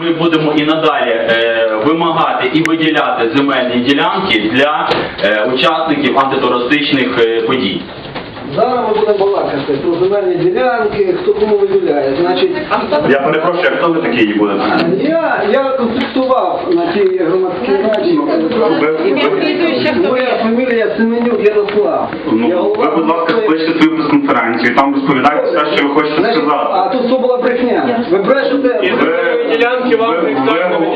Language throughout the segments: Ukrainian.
Ми будемо і надалі е, вимагати і виділяти земельні ділянки для е, учасників антитерористичних е, подій. Зараз ми будемо балакати про земельні ділянки, хто кому виділяє. Значить, Я перепрошую, а хто ви такий будете? я, я консультував на тій громадській раді. Моя фамілія Семенюк Ярослав. Ну, ви, будь ласка, спишіть свою прес-конференцію, там розповідайте все, що ви хочете Значить, сказати. А тут все була брехня. Ви брешете. І ви- ділянки вам ви- ніхто не ви-?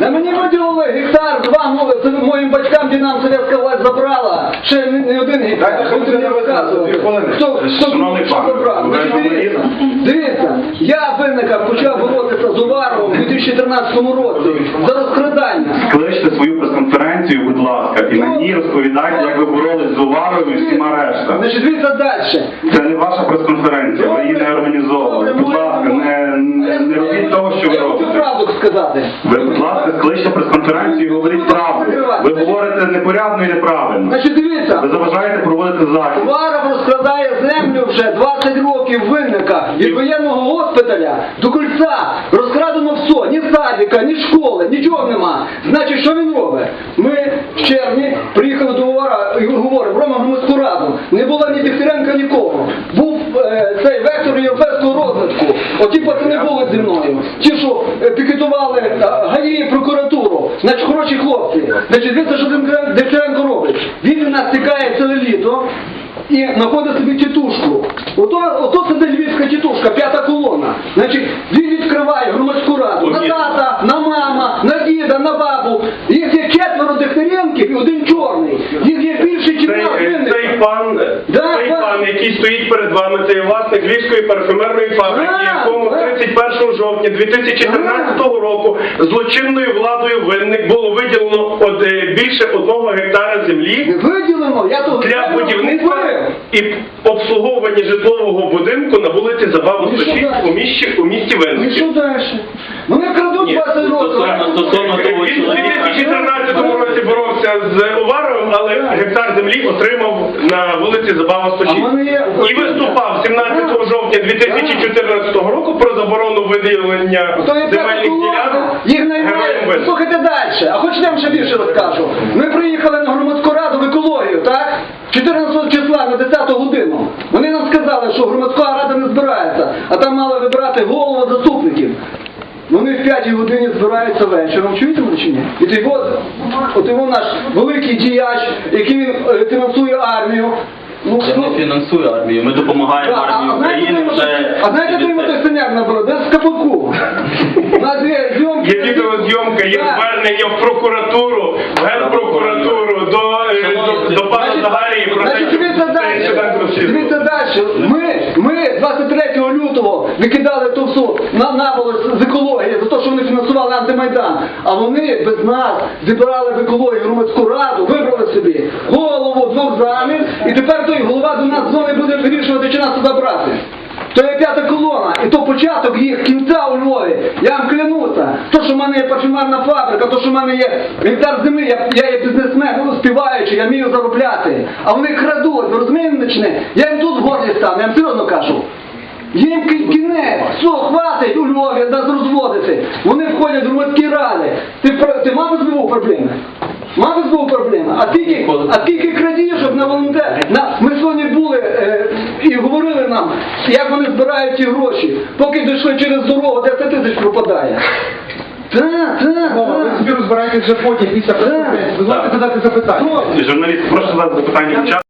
Да мені виділили гектар, два мови, це моїм батькам, де нам совєтська власть забрала. Ще не, не один гектар. Дайте Будете мені розказувати. Хто, хто Шановний що пане, забрав? ви Значить, журналіст? дивіться, дивіться, я в винниках почав боротися з Уваровим у 2014 році за розкрадання. Скличте свою прес-конференцію, будь ласка, і на ній розповідайте, як ви боролись з Уварою і всіма решта. Значить, дивіться далі. Це не ваша прес-конференція, ви її не організовували. Будь ласка, не, не, не робіть того, що ви робите. Сказати. Ви, будь ласка, скличте прес-конференцію і говоріть правду. Ви говорите непорядно і неправильно. Значить, дивіться. Ви заважаєте проводити захід. Уваров розкрадає землю вже 20 років винника. Від воєнного госпіталя до кольця розкрадено все, ні садика, ні школи, нічого нема. Значить, що він робить? Ми в червні приїхали до Увара і говоримо, Рома громадську раду. Не було ні Дігтяренка, нікого. Значить, хороші хлопці. Значить, дивіться, що Дмитро- робить. Він у нас тікає ціле літо і знаходить собі тітушку. Ото, ото це де львівська тітушка, п'ята колона. Значить, він відкриває громадську раду на тата, на мама, на діда, на бабу. Їх є четверо дихтаренків і один чорний. Їх є більше, ніж нас пан, Да, цей пан. пан, який стоїть перед вами, це є власник Львівської парфюмерної фабрики, Да, якому да. 31 жовтня 2014 року злочинною владою винник було виділено од, е, більше одного гектара землі Виділено, я то для будівництва купив. і обслуговування житлового будинку на вулиці Забаву І що 106 далі? у місті, у місті далі? Вони крадуть Ні, 20 років. стосовно- того Він у чоловіка. 2014 році боровся з Уваровим, але гектар землі отримав на вулиці Забава А 106. в мене є- І виступав 17 жовтня 2014 року про заборону виділення То є земельних колона, ділянок їх героям наймають. Слухайте далі. А хочете я вам ще більше розкажу? Ми приїхали на громадську раду в екологію, так? 14 числа на 10 годину. Вони нам сказали, що громадська рада не збирається, а там мали вибирати голову заступників. Вони в 5 годині збираються вечором. Чуєте мене чи ні? І той от, от його наш великий діяч, який е, фінансує армію. Ну, Я ну, не фінансую армію, ми допомагаємо а, армії а знаєте, України той вже. а знаєте, той 50 мотосиняк набрав? Де з капоку? На дві зйомки. Є відеозйомка, є звернення в прокуратуру, в генпрокуратуру, до, е, до, до пана Загарії про те, що дивіться далі. Дивіться далі. Ми, ми 23 лютого викидали ту всю на наволоч з екології за те, що вони фінансували антимайдан. А вони без нас зібрали в екологію громадську раду, вибрали собі голову двох замів, і тепер той голова до нас знову буде вирішувати, чи нас туди брати. То є п'ята і то початок їх кінця у Львові. Я вам клянуся. То, що в мене є парфюмерна фабрика, то, що в мене є гектар землі, я, я є бізнесмен, ну, співаючий, я вмію заробляти. А вони крадуть, ви розумієте? Я їм тут гордість став, я вам серйозно кажу. Їм кінець, все, хватить у Львові нас розводити. Вони входять в громадські ради. Ти, ти мав СБУ проблеми? Мав СБУ проблеми? А скільки, а крадіжок на волонтер? На, ми сьогодні були е, і говорили нам, як вони збирають ці гроші. Поки дійшли через дорогу, 10 тисяч пропадає. Так, так, Ви собі розбираєтесь вже потім після прес-конференції. Ви можете задати запитання. Журналіст, прошу задати запитання.